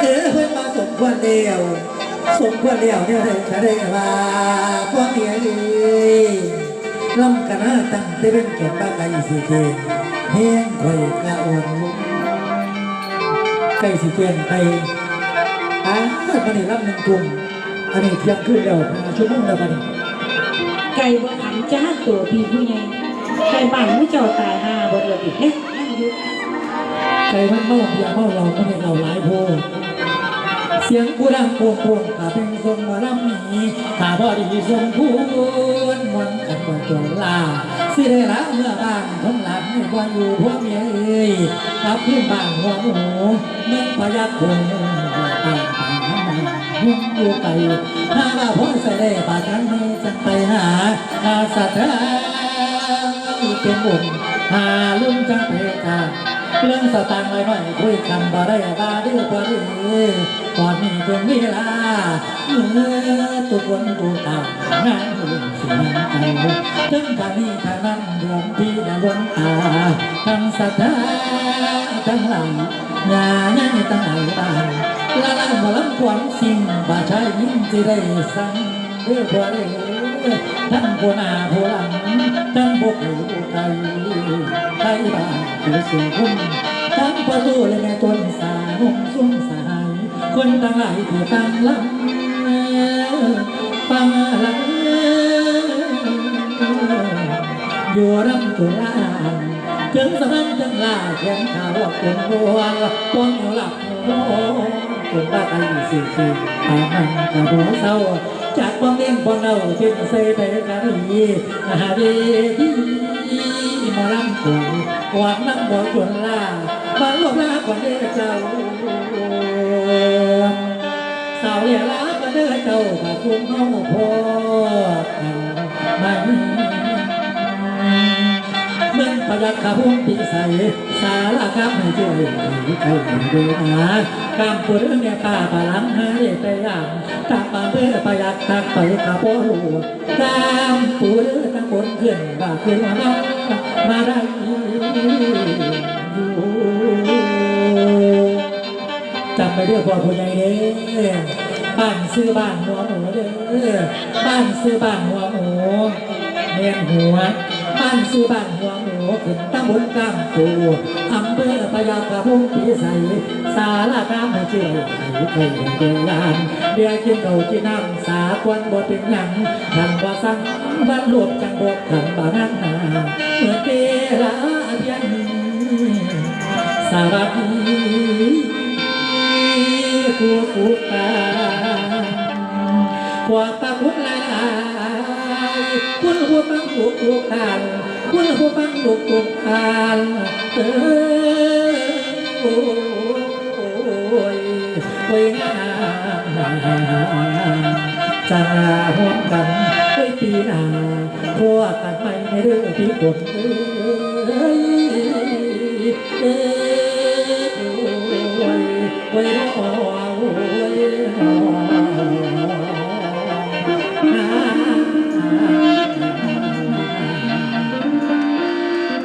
เออเพิ่นมาสมควรเดียว สมควรเดียวเนี่ยเลยจะได้ว่าพ่อเมียดีล่ำกันหน้าตั้งเต่เนเก็บป้าไก่สีเกงเฮียงคอยกะอวนลุกไก่สีเกงไปอะมันนี่รับหนึ่งกลุ่มอันนี้เทียงขึ้นแล้วมาชั่วโมงแล้วมันไก่บ่ขันจ้าตัวพี่ผู้ใหญ่ไก่บ้านไม่เจ้าตายหาบ่เดือดอีกเนี่ยนั่งอยู่ ไก่มันเมาเบียร์เมาเราไม่ได้เราหลายโพเสียงกูดังโป่งโป่งขาเป็นทรงมาลำหนีขาพอดีทรงพูนมันกันบ่จนลาสิได้ละเมื่อบ้านคนหลับไม่ว่าอยู่พวกเมียเอ้ยกลับขึ้นบ้านหัวหมูเมื่อพยักคงตายตายหุ่นอยู่ไกลถ้าว่าพ่อใส่ได้ปากกันไม่จังไปหาอาสัตว์เป็นบุญหาลุ่มจังไปกา เรื่องสตางค์น้อยๆคุยคำบ่ได้บาดื้อกว่าดื้อตอนนี้เป็นเวลาเมื่อทุกคนดูตามงานเรื่องสิ่งเก่าถึงทางนี้ทางนั้นเรื่องที่ดวงตาทั้งศรัทธาทั้งหลังงานง่ายตั้งหลายบ้านละลานบ่ลำความสิ่งบ่ใช่ยิ่งจะได้สั่งเรื่องบ่ได้ทั้งผู้หน้าผู้หลังทั้งพวกผู้ไกล บ้านผู้สูงคุณทั้งประตูและแม่ต้นสาหงสุ่มสายคนตั้งหลายที่ตั้งลำฟังลังอยู่รำตุลาถึงสมันจังลาแขนขาวเป็นบัวปวงอยู่หลับโอ้จนบ้าไอ้สิสิตามันกระโดดเศร้า จากบ่เลี้ยงบ่เน่าเป็นเซไปกันดีมหาเวทีหมอลำตัวหวังน้ำบ่จนลามาลงลาก่อนเด้อเจ้าสาวเรียลาก็เด้อเจ้าถ้าคุ้มเฮาพอกันไม่เมื่อ พยักขพุ่งปีใสสาลากำให้ช่วยให้ใครดูหากำปวดเนี่ยป้าปาลังให้ไปย่างตาปาเบื่อพยักตักไปขาโปลูกำปวดตั้งบนขึ้นว่าขึ้นมามาได้จำไปเรื่องพ่อผู้ใหญ่เด้อบ้านซื้อบ้านหัวหมูเด้อบ้านซื้อบ้านหัวหมูเมียนหัว บ้านซื้อบ้านหัวหมูขึ้นตำบลกลางปูอำเภอพยากระพุงปีใสสารกามให้ชื่อให้เคยเดินลานเบียร์กินเก่ากินน้ำสาควันบ่ถึงหยังทันบ่สั่งบ้านรวมจังบกทันบ่งานหนาเหมื่อเกลาเพียงสารพีผู้สุขก ว่าตาคุณลายคุณผู้ฟังถูกถูกทานคุณผู้ฟังถูกถูกทานเออโอ้ยโอ้ยงามจะห่วงกันไว้ปีหน้าพวกกันไม่ในเรื่องที่กดเอ้ยเอ้ยโอ้ยโอ้ยโอ้ย